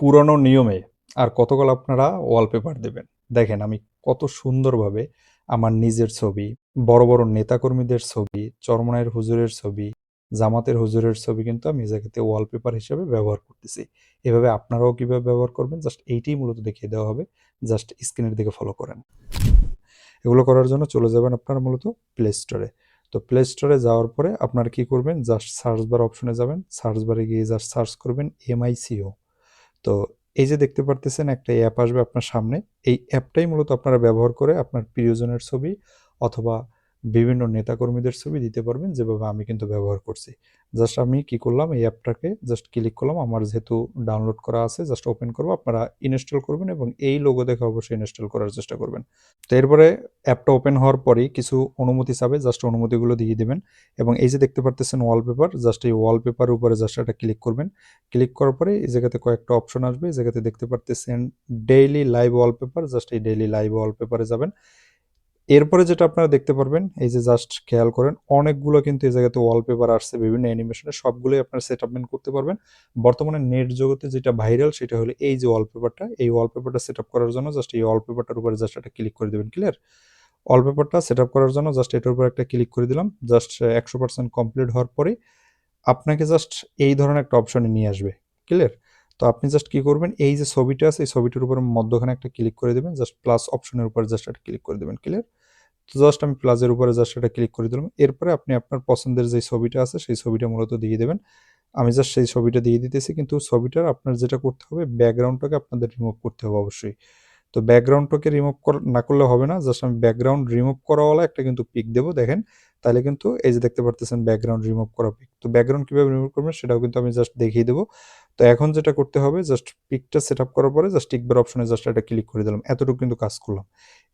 পুরনো নিয়মে আর কতকাল আপনারা ওয়ালপেপার দেবেন? দেখেন, আমি কত সুন্দরভাবে আমার নিজের ছবি, বড় বড় নেতাকর্মীদের ছবি চরমনায়ের হুজুরের ছবি, জামাতের হুজুরের ছবি কিন্তু আমি জায়গাতে ওয়ালপেপার হিসেবে ব্যবহার করতেছি। এভাবে আপনারাও কীভাবে ব্যবহার করবেন জাস্ট এইটাই মূলত দেখিয়ে দেওয়া হবে জাস্ট স্ক্রিনের দিকে ফলো করেন। এগুলো করার জন্য চলে যাবেন আপনারা মূলত প্লে স্টোরে তো প্লে স্টোরে যাওয়ার পরে আপনারা কি করবেন? জাস্ট সার্চ বার অপশনে যাবেন সার্চ বারে গিয়ে জাস্ট সার্চ করবেন এমআইসিও তো এই যে দেখতে পারতেছেন, একটা অ্যাপ আসবে আপনার সামনে। এই অ্যাপটাই মূলত আপনারা ব্যবহার করে আপনার প্রিয়জনের ছবি অথবা বিভিন্ন নেতাকর্মীদের ছবি দিতে পারবেন, যেভাবে আমি কিন্তু ব্যবহার করছি। জাস্ট আমি কি করলাম, এই অ্যাপটাকে জাস্ট ক্লিক করলাম, আমার যেহেতু ডাউনলোড করা আছে জাস্ট ওপেন করব, আপনারা ইনস্টল করবেন এবং এই লোগো দেখে অবশ্যই ইনস্টল করার চেষ্টা করবেন। তো এরপরে অ্যাপটা ওপেন হওয়ার পরেই কিছু অনুমতি চাবে জাস্ট অনুমতিগুলো দিয়ে দেবেন এবং এই যে দেখতে পারতেছেন ওয়ালপেপার জাস্ট এই ওয়ালপেপার উপরে জাস্ট এটা ক্লিক করবেন। ক্লিক করার পরে এই জায়গাতে কয়েকটা অপশন আসবে, এই জায়গাতে দেখতে পারতেছেন ডেইলি লাইভ ওয়ালপেপার জাস্ট এই ডেইলি লাইভ ওয়ালপেপারে যাবেন। এরপরে যেটা আপনারা দেখতে পারবেন, এই যে জাস্ট খেয়াল করেন, অনেকগুলো কিন্তু এই জায়গাতে ওয়ালপেপার আসছে, বিভিন্ন অ্যানিমেশনে সবগুলোই আপনারা সেট আপমেন্ট করতে পারবেন। বর্তমানে নেট জগতে যেটা ভাইরাল সেটা হলো এই যে ওয়ালপেপারটা এই ওয়ালপেপারটা সেট আপ করার জন্য জাস্ট এই ওয়ালপেপারটার উপরে জাস্ট একটা ক্লিক করে দেবেন ক্লিয়ার ওয়ালপেপারটা সেট আপ করার জন্য জাস্ট এটার উপর একটা ক্লিক করে দিলাম জাস্ট একশো পার্সেন্ট কমপ্লিট হওয়ার পরে আপনাকে জাস্ট এই ধরনের একটা অপশনে নিয়ে আসবে ক্লিয়ার তো আপনি জাস্ট কি করবেন? এই যে ছবিটা আছে, এই ছবিটার উপর মধ্যখানে একটা ক্লিক করে দেবেন জাস্ট প্লাস অপশনের উপরে জাস্ট একটা ক্লিক করে দেবেন ক্লিয়ার তো জাস্ট আমি প্লাসের উপরে জাস্ট এটা ক্লিক করে দিলাম। এরপরে আপনি আপনার পছন্দের যে ছবিটা আছে, সেই ছবিটা মূলত দিয়ে দেবেন। আমি জাস্ট সেই ছবিটা দিয়ে দিতেছি, কিন্তু ছবিটার আপনার যেটা করতে হবে ব্যাকগ্রাউন্ডটাকে আপনাদের রিমুভ করতে হবে অবশ্যই। তো ব্যাকগ্রাউন্ডটাকে রিমুভ না করলে হবে না জাস্ট আমি ব্যাকগ্রাউন্ড রিমুভ করাওয়ালা একটা কিন্তু পিক দেবো, দেখেন। তাহলে কিন্তু এই যে দেখতে পারতেছেন ব্যাকগ্রাউন্ড রিমুভ করা পিক তো ব্যাকগ্রাউন্ড কীভাবে রিমুভ করবেন সেটাও কিন্তু আমি জাস্ট দেখিয়ে দেবো। তো এখন যেটা করতে হবে জাস্ট পিকটা সেট আপ করার পরে জাস্ট টিকবার অপশনে জাস্ট এটা ক্লিক করে দিলাম। এতটুকু কিন্তু কাজ করলাম।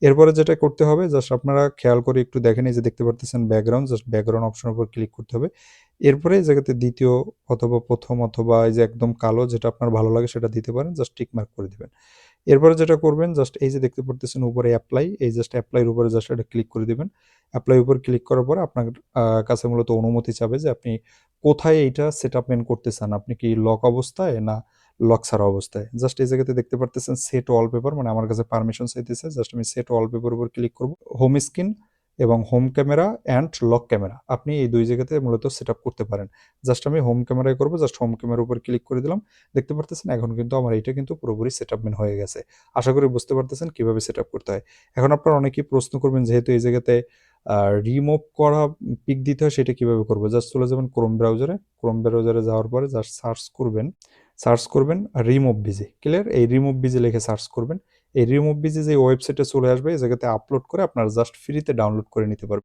এরপরে যেটা করতে হবে জাস্ট আপনারা খেয়াল করে একটু দেখেন এই যে দেখতে পারতেছেন ব্যাকগ্রাউন্ড জাস্ট ব্যাকগ্রাউন্ড অপশনের উপর ক্লিক করতে হবে। এরপরে এই জায়গাতে দ্বিতীয় অথবা প্রথম অথবা এই যে একদম কালো যেটা আপনার ভালো লাগে সেটা দিতে পারেন জাস্ট টিক মার্ক করে দেবেন। এরপরে যেটা করবেন জাস্ট এই যে দেখতে পারতেছেন উপরে অ্যাপ্লাই এই জাস্ট অ্যাপ্লাইয়ের উপরে জাস্ট এটা ক্লিক করে দিবেন। অ্যাপ্লাই উপর ক্লিক করার পর আপনার কাছে মূলত অনুমতি চাবে যে আপনি কোথায় এইটা সেট আপ করতে চান। আপনি কি লক অবস্থায় না লক ছাড়া অবস্থায়? জাস্ট এই জায়গাতে দেখতে পারতেছেন সেট ওয়ালপেপার মানে আমার কাছে পারমিশন চাইতেছে জাস্ট আমি সেট ওয়ালপেপার উপর ক্লিক করব। হোম স্ক্রিন এবং home camera and lock camera আপনি এই দুই জায়গাতে মূলত সেট করতে পারেন। জাস্ট আমি হোম ক্যামেরায় করব জাস্ট হোম ক্যামেরার উপর ক্লিক করে দিলাম। দেখতে পারতেছেন এখন কিন্তু আমার এইটা কিন্তু পুরোপুরি সেট হয়ে গেছে। আশা করি বুঝতে পারতেছেন কীভাবে সেট করতে হয়। এখন আপনারা অনেকেই প্রশ্ন করবেন, যেহেতু এই জায়গাতে রিমুভ করা পিক দিতে হয় সেটা কীভাবে করব? জাস্ট চলে যাবেন ক্রোম ব্রাউজারে ক্রোম ব্রাউজারে যাওয়ার পরে জাস্ট সার্চ করবেন। সার্চ করবেন রিমুভ বিজি ক্লিয়ার এই রিমুভ বিজি লিখে সার্চ করবেন। এই রিমুভ বিজি যে ওয়েবসাইটে চলে আসবে, এই জায়গাতে আপলোড করে আপনার জাস্ট ফ্রিতে ডাউনলোড করে নিতে পারবেন।